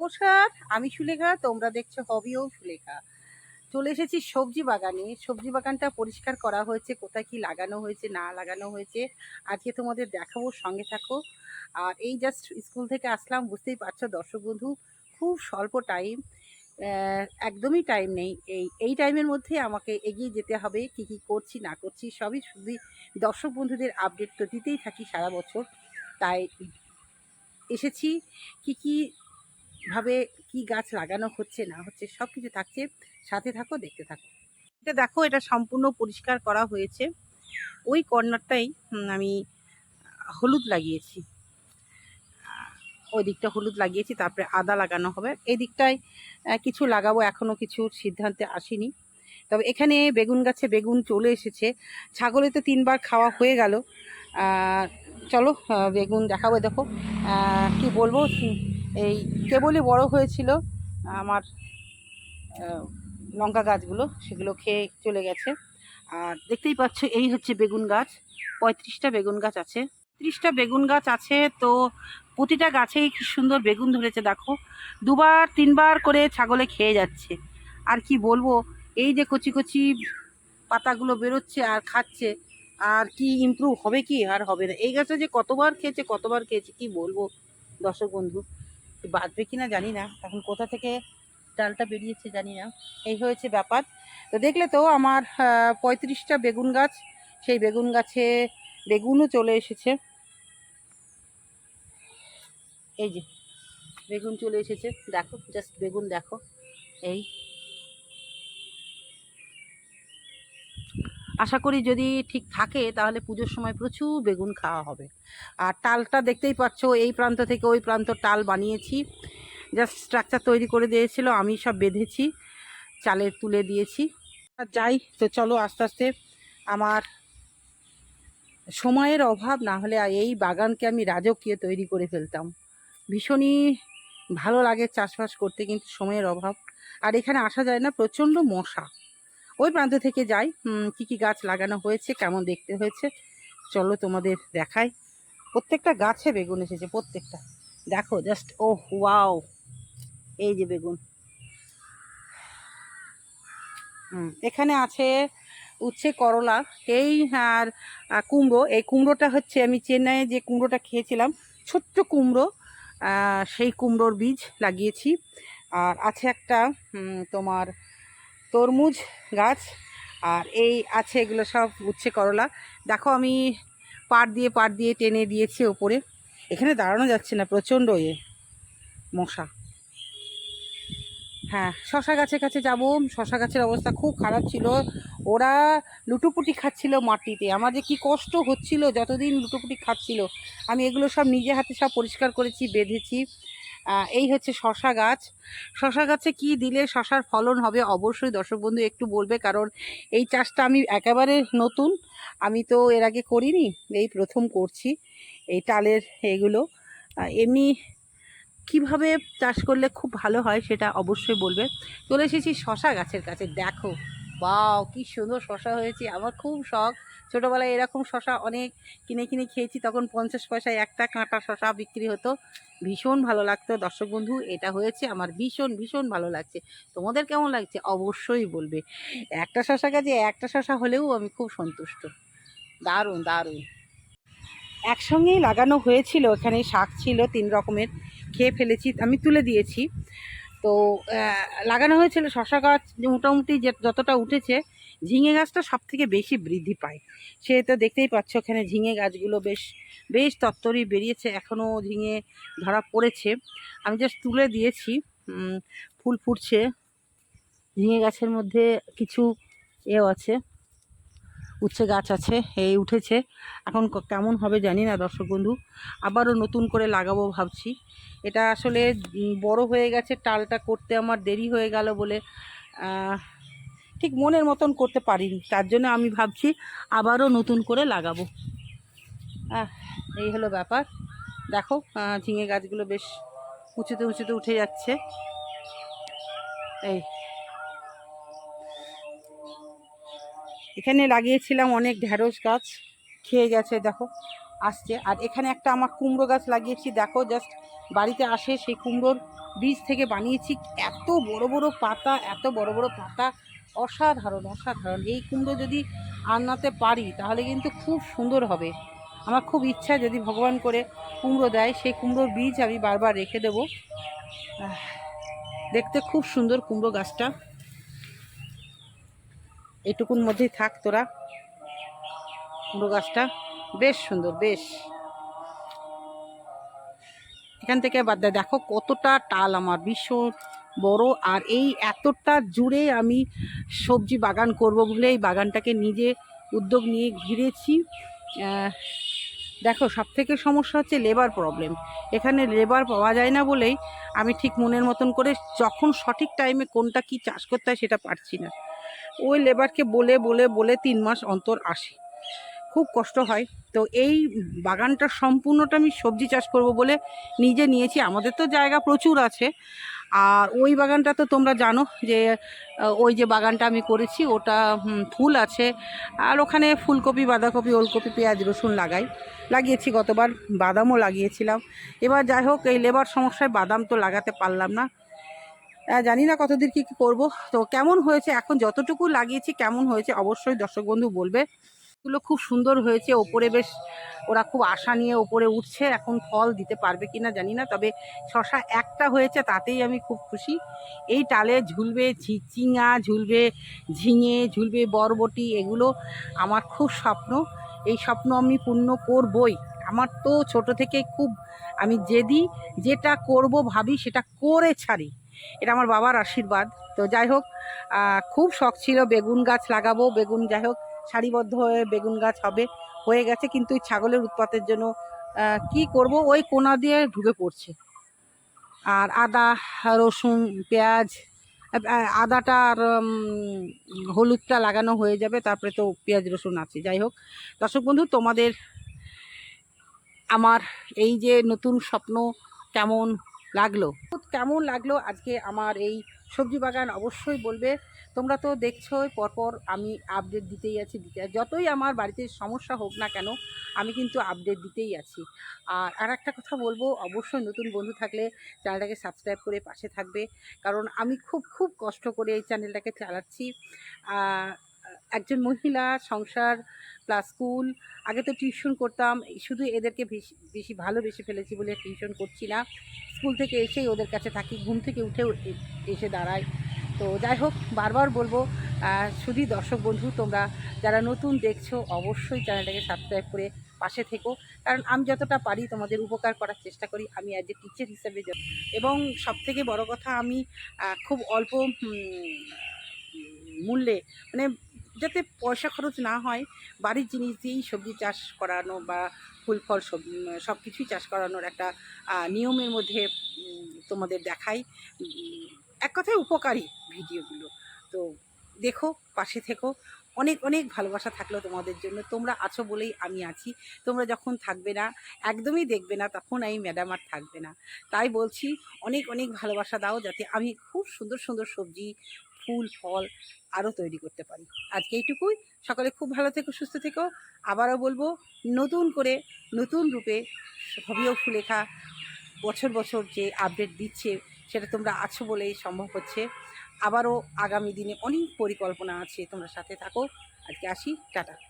নমস্কার আমি সুলেখা, তোমরা দেখছ হবিও সুলেখা। চলে এসেছি সবজি বাগানে। সবজি বাগানটা পরিষ্কার করা হয়েছে, কোথায় কি লাগানো হয়েছে, না লাগানো হয়েছে। আজকে তোমাদের দেখাবো, সঙ্গে থাকো। আর এই জাস্ট স্কুল থেকে আসলাম, বুঝতেই পারছ দর্শক বন্ধু, খুব স্বল্প টাইম একদমই টাইম নেই। এই এই টাইমের মধ্যে আমাকে এগিয়ে যেতে হবে, কি কি করছি, না করছি, সবই শুধু দর্শক বন্ধুদের আপডেট তো দিতেই থাকি সারা বছর। তাই এসেছি, কি কি ভাবে কি গাছ লাগানো হচ্ছে, না হচ্ছে সব কিছু থাকছে। সাথে থাকো, দেখতে থাকো। এটা দেখো, এটা সম্পূর্ণ পরিষ্কার করা হয়েছে। ওই কর্নারটাই আমি হলুদ লাগিয়েছি। ওই দিকটা হলুদ লাগিয়েছি, তারপরে আদা লাগানো হবে। এই দিকটায় কিছু লাগাবো এখনও কিছু সিদ্ধান্তে আসিনি। তবে এখানে বেগুন গাছে বেগুন চলে এসেছে। ছাগলে তো তিনবার খাওয়া হয়ে গেল। চলো বেগুন দেখাবো, দেখো। কি বলব? এই কেবলই বড় হয়েছিল আমার লঙ্কা গাছগুলো, সেগুলো খেয়ে চলে গেছে। আর দেখতেই পাচ্ছ, এই হচ্ছে বেগুন গাছ। পঁয়ত্রিশটা বেগুন গাছ আছে। ত্রিশটা বেগুন গাছ আছে তো প্রতিটা গাছেই কি সুন্দর বেগুন ধরেছে, দেখো। দুবার, তিনবার করে ছাগলে খেয়ে যাচ্ছে। আর কি বলব, এই যে কচি কচি পাতাগুলো বেরোচ্ছে আর খাচ্ছে, আর কি ইমপ্রুভ হবে কি আর হবে না। এই গাছটা যে কতবার খেয়েছে কতবার খেয়েছে, কি বলব, দর্শক বন্ধু? বাঁচবে কি না জানি না। এখন কোথা থেকে ডালটা বেরিয়েছে জানি না। এই হয়েছে ব্যাপার। তো দেখলে তো আমার পঁয়ত্রিশটা বেগুন গাছ, সেই বেগুন গাছে বেগুনও চলে এসেছে। এই যে, বেগুন চলে এসেছে। দেখো জাস্ট বেগুন দেখো। এই আশা করি যদি ঠিক থাকে, তাহলে পুজোর সময় প্রচুর বেগুন খাওয়া হবে। আর টালটা দেখতেই পাচ্ছ, এই প্রান্ত থেকে ওই প্রান্ত টাল বানিয়েছি। জাস্ট স্ট্রাকচার তৈরি করে দিয়েছিল, আমি সব বেঁধেছি চালে তুলে দিয়েছি। আর যাই, তো চলো আস্তে আস্তে আমার সময়ের অভাব, না হলে এই বাগানকে আমি রাজকীয় তৈরি করে ফেলতাম। ভীষণই ভালো লাগে চাষবাস করতে, কিন্তু সময়ের অভাব। আর এখানে আসা যায় না, প্রচণ্ড মশা। ওই প্রান্ত থেকে যাই। কি কি গাছ লাগানো হয়েছে, কেমন দেখতে হয়েছে, চলো তোমাদের দেখাই। প্রত্যেকটা গাছে বেগুন এসেছে, প্রত্যেকটা। দেখো জাস্ট ও ওয়াও এই যে বেগুন। এখানে আছে উচ্ছে, করলা, এই আর কুমড়ো। এই কুমড়োটা হচ্ছে, আমি চেন্নাইয়ে যে কুমড়োটা খেয়েছিলাম, ছোট্ট কুমড়ো সেই কুমড়োর বীজ লাগিয়েছি। আর আছে একটা তোমার তরমুজ গাছ, আর এই আছে এগুলো সব উচ্ছে করলা। দেখো আমি পাট দিয়ে পাট দিয়ে টেনে দিয়েছি ওপরে। এখানে দাঁড়ানো যাচ্ছে না, প্রচণ্ড ইয়ে মশা। হ্যাঁ শশা গাছের কাছে যাব। শশা গাছের অবস্থা খুব খারাপ ছিল। ওরা লুটোপুটি খাচ্ছিল মাটিতে। আমার যে কী কষ্ট হচ্ছিল যতদিন লুটোপুটি খাচ্ছিল। আমি এগুলো সব নিজে হাতে সব পরিষ্কার করেছি, বেঁধেছি। এই হচ্ছে শশা গাছ। শশা গাছে কি দিলে শশার ফলন হবে? অবশ্যই দর্শক বন্ধু একটু বলবে, কারণ এই চাষটা আমি একেবারে নতুন। আমি তো এর আগে করিনি, এই প্রথম করছি, এই টালের এগুলো। এমনি কীভাবে চাষ করলে খুব ভালো হয় সেটা অবশ্যই বলবে। চলে এসেছি শশা গাছের কাছে, দেখো। বাও কি সুন্দর শশা হয়েছে। আমার খুব শখ। ছোটোবেলায় এরকম শশা অনেক কিনে কিনে খেয়েছি। তখন পঞ্চাশ পয়সায় একটা কাঁটা শশা বিক্রি হতো। ভীষণ ভালো লাগতো। দর্শক বন্ধু, এটা হয়েছে আমার ভীষণ ভীষণ ভালো লাগছে। তোমাদের কেমন লাগছে? অবশ্যই বলবে। একটা শশা গাছে একটা শশা হলেও আমি খুব সন্তুষ্ট। দারুণ দারুণ। একসঙ্গেই লাগানো হয়েছিল। এখানে শাক ছিল, তিন রকমের। খেয়ে ফেলেছি। আমি তুলে দিয়েছি। তো লাগানো হয়েছিল শশা গাছ মোটামুটি যে যতটা উঠেছে, ঝিঙে গাছটা সব থেকে বেশি বৃদ্ধি পায়। সে তো দেখতেই পাচ্ছ ওখানে ঝিঙে গাছগুলো বেশ বেশ তত্তরই বেরিয়েছে এখনও ঝিঙে ধরা পড়েছে। আমি জাস্ট তুলে দিয়েছি ফুল ফুটছে। ঝিঙে গাছের মধ্যে কিছু এও আছে। উচ্ছে গাছ আছে, এই উঠেছে। এখন কেমন হবে জানি না দর্শক বন্ধু। আবারও নতুন করে লাগাবো ভাবছি। এটা আসলে বড় হয়ে গেছে, টালটা করতে আমার দেরি হয়ে গেল বলে ঠিক মনের মতন করতে পারিনি। তার জন্য আমি ভাবছি আবারও নতুন করে লাগাবো। এই হলো ব্যাপার। দেখো ঝিঙে গাছগুলো বেশ উঁচুতে উঁচুতে উঠে যাচ্ছে। এই এখানে লাগিয়েছিলাম অনেক ঢ্যাঁড়স গাছ, খেয়ে গেছে, দেখো, আসছে। আর এখানে একটা আমার কুমড়ো গাছ লাগিয়েছি, দেখো জাস্ট বাড়িতে আসে সেই কুমড়োর বীজ থেকে বানিয়েছি। এত বড় বড় পাতা, এত বড় বড় পাতা, অসাধারণ অসাধারণ। এই কুমড়ো যদি আনাতে পারি, তাহলে কিন্তু খুব সুন্দর হবে। আমার খুব ইচ্ছা যদি ভগবান করে কুমড়ো দেয়, সেই কুমড়োর বীজ আমি বারবার রেখে দেবো। দেখতে খুব সুন্দর কুমড়ো গাছটা। এটুকুর মধ্যেই থাক তোরা। কুমড়ো গাছটা বেশ সুন্দর, বেশ। এখান থেকে বাদ দেয় দেখো কতটা টাল আমার, ভীষণ বড়। আর এই এতটা জুড়ে আমি সবজি বাগান করব বলে এই বাগানটাকে নিজে উদ্যোগ নিয়ে ঘিরেছি। দেখো সব থেকে সমস্যা হচ্ছে লেবার প্রবলেম এখানে লেবার পাওয়া যায় না বলেই আমি ঠিক মনের মতন করে যখন সঠিক টাইমে কোনটা কি চাষ করতে হয় সেটা পারছি না। ওই লেবারকে বলে বলে বলে তিন মাস অন্তর আসে। খুব কষ্ট হয়। তো এই বাগানটা সম্পূর্ণটা আমি সবজি চাষ করব বলে নিজে নিয়েছি। আমাদের তো জায়গা প্রচুর আছে। আর ওই বাগানটা তো তোমরা জানো যে ওই যে বাগানটা আমি করেছি, ওটা ফুল আছে। আর ওখানে ফুলকপি, বাঁধাকপি, ওলকপি, পেঁয়াজ, রসুন লাগাই। লাগিয়েছি গতবার, বাদামও লাগিয়েছিলাম। এবার যাই হোক, এই লেবার সমস্যায় বাদাম তো লাগাতে পারলাম না। জানি না কতদিন কী কী করব। তো কেমন হয়েছে? এখন যতটুকু লাগিয়েছি, কেমন হয়েছে? অবশ্যই দর্শক বন্ধু বলবে। এগুলো খুব সুন্দর হয়েছে। ওপরে বেশ ওরা খুব আশা নিয়ে ওপরে উঠছে। এখন ফল দিতে পারবে কি না জানি না। তবে শশা একটা হয়েছে, তাতেই আমি খুব খুশি। এই টালে ঝুলবে ঝি- চিঙা ঝুলবে ঝিঙে, ঝুলবে বরবটি, এগুলো আমার খুব স্বপ্ন। এই স্বপ্ন আমি পূর্ণ করবই। আমার তো ছোট থেকে খুব আমি যেদি যেটা করব ভাবি সেটা করে ছাড়ি। এটা আমার বাবার আশীর্বাদ। তো যাই হোক খুব শখ ছিল বেগুন গাছ লাগাবো, বেগুন যাই হোক, সারিবদ্ধ হয়ে বেগুন গাছ হবে, হয়ে গেছে কিন্তু ওই ছাগলের উৎপাতের জন্য কি করব? ওই কোনা দিয়ে ঢুকে পড়ছে। আর আদা, রসুন, পেঁয়াজ আদাটা আর হলুদটা লাগানো হয়ে যাবে, তারপরে তো পেঁয়াজ, রসুন আছে। যাই হোক, দর্শক বন্ধু, তোমাদের আমার এই যে নতুন স্বপ্ন কেমন লাগল। কেমন লাগল আজকে আমার এই সবজি বাগান? অবশ্যই বলবে। তোমরা তো দেখছোই, পরপর আমি আপডেট দিতেই আছি। দিতে যতই আমার বাড়িতে সমস্যা হোক না কেন, আমি কিন্তু আপডেট দিতেই আছি। আর আর একটা কথা বলব, অবশ্যই নতুন বন্ধু থাকলে চ্যানেলটাকে সাবস্ক্রাইব করে পাশে থাকবে। কারণ আমি খুব খুব কষ্ট করে এই চ্যানেলটাকে চালাচ্ছি। একজন মহিলা, সংসার প্লাস স্কুল আগে তো টিউশন করতাম। শুধু এদেরকে বেশি বেশি ভালোবেসে ফেলেছি বলে টিউশন করছি না। স্কুল থেকে এসেই ওদের কাছে থাকি, ঘুম থেকে উঠেও এ- এসে দাঁড়াই। তো যাই হোক, বারবার বলব শুধু দর্শক বন্ধু, তোমরা যারা নতুন দেখছ, অবশ্যই চ্যানেলটাকে সাবস্ক্রাইব করে পাশে থেকো। কারণ আমি যতটা পারি তোমাদের উপকার করার চেষ্টা করি, আমি অ্যাজ এ টিচার হিসেবে এবং সবথেকে বড় কথা, আমি খুব অল্প মূল্যে মানে যাতে পয়সা খরচ না হয়, বাড়ির জিনিস দিয়েই সবজি চাষ করানো বা ফুল, ফল, সব সব কিছুই চাষ করানোর একটা নিয়মের মধ্যে তোমাদের দেখাই। এক কথায় উপকারী ভিডিওগুলো। তো দেখো, পাশে থেকো। অনেক অনেক ভালোবাসা থাকল তোমাদের জন্য। তোমরা আছো বলেই আমি আছি। তোমরা যখন থাকবে না, একদমই দেখবে না, তখন এই ম্যাডাম আর থাকবে না। তাই বলছি, অনেক অনেক ভালোবাসা দাও যাতে আমি খুব সুন্দর সুন্দর সবজি ফুল, ফল আরও তৈরি করতে পারি। আজকে এইটুকুই। সকলে খুব ভালো থেকো, সুস্থ থেকো। আবারও বলব, নতুন করে নতুন রূপে হবিও ফুলেখা বছর বছর যে আপডেট দিচ্ছে, সেটা তোমরা আছো বলেই সম্ভব হচ্ছে। আবারও আগামী দিনে অনেক পরিকল্পনা আছে, তোমরা সাথে থাকো। আজকে আসি, টাটা।